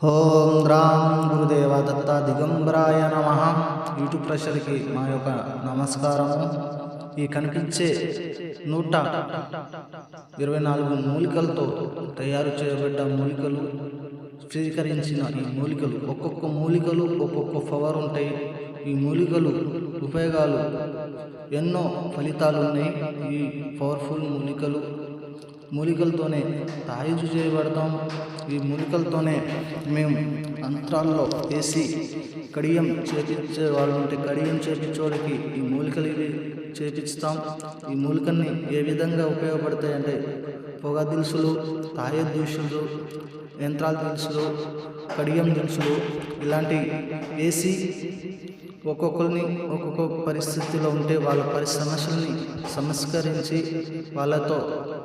ఓం రామ్ గురుదేవ దత్త దిగంబరాయ నమ. యూట్యూబ్ ప్రెషర్కి మా యొక్క నమస్కారము ఈ కనిపించే నూట ఇరవై నాలుగు మూలికలతో తయారు చేయబడ్డ మూలికలు స్వీకరించిన ఈ మూలికలు ఒక్కొక్క మూలికలు ఒక్కొక్క పవర్ ఉంటాయి. ఈ మూలికలు ఉపయోగాలు ఎన్నో ఫలితాలు ఉన్నాయి ఈ పవర్ఫుల్ మూలికలు మూలికలతోనే తాయుజు చేయబడతాం. ఈ మూలికలతోనే మేము అంతరాల్లో వేసి కడియం చేపించే వాళ్ళు ఉంటే కడియం చేపించోడికి ఈ మూలికలు ఇవి చేపిస్తాం ఈ మూలికల్ని ఏ విధంగా ఉపయోగపడతాయంటే పొగ దినుసులు తాయ దినుసులు యంత్రాల దినుసులు కడియం దినుసులు ఇలాంటి వేసి ఒక్కొక్కరిని ఒక్కొక్క పరిస్థితిలో ఉంటే వాళ్ళ పరి సమస్యల్ని సంస్కరించి వాళ్ళతో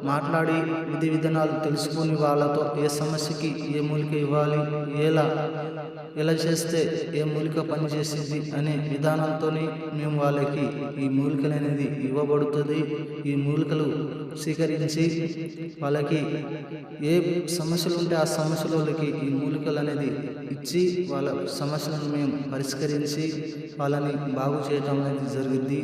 మాట్లాడి విధి విధానాలు తెలుసుకొని వాళ్ళతో ఏ సమస్యకి ఏ మూలిక ఇవ్వాలి ఎలా ఎలా చేస్తే ఏ మూలిక పనిచేసింది అనే విధానంతోనే మేము వాళ్ళకి ఈ మూలికలు అనేది ఇవ్వబడుతుంది. ఈ మూలికలు స్వీకరించి వాళ్ళకి ఏ సమస్యలు ఉంటే ఆ సమస్యలకి ఈ మూలికలు అనేది ఇచ్చి వాళ్ళ సమస్యలను మేము పరిష్కరించి వాళ్ళని బాగు చేయడం అనేది జరిగింది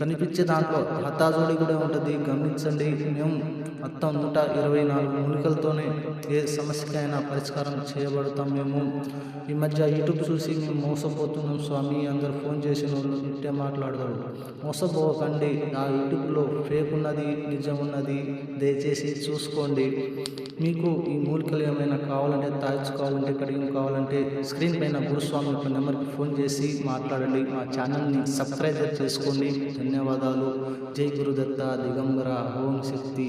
కనిపించే దాంట్లో హతాజోడి కూడా ఉంటుంది. గమనించండి. మేము మొత్తం నూట ఇరవై నాలుగు మూలికలతోనే ఏ సమస్యకైనా పరిష్కారం చేయబడతాం మేము. ఈ మధ్య యూట్యూబ్ చూసి మేము మోసపోతున్నాం స్వామి. అందరు ఫోన్ చేసిన వాళ్ళు ఇట్టే మాట్లాడతాడు మోసపోకండి. ఆ యూట్యూబ్లో ఫేక్ ఉన్నది నిజం ఉన్నది. దయచేసి చూసుకోండి. మీకు ఈ మూలికలు ఏమైనా కావాలంటే తాగించుకోవాలంటే కావాలంటే కావాలంటే స్క్రీన్ పైన గురుస్వామి యొక్క నెంబర్కి ఫోన్ చేసి మాట్లాడండి. మా ఛానల్ని సబ్స్క్రైబ్ చేసుకోండి. ధన్యవాదాలు. జై గురుదత్త దిగంబర. ఓం శక్తి.